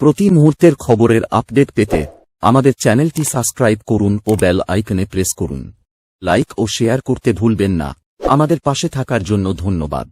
প্রতি মুহূর্তের খবরের আপডেট পেতে আমাদের চ্যানেলটি সাবস্ক্রাইব করুন ও বেল আইকনে প্রেস করুন। লাইক ও শেয়ার করতে ভুলবেন না। আমাদের পাশে থাকার জন্য ধন্যবাদ।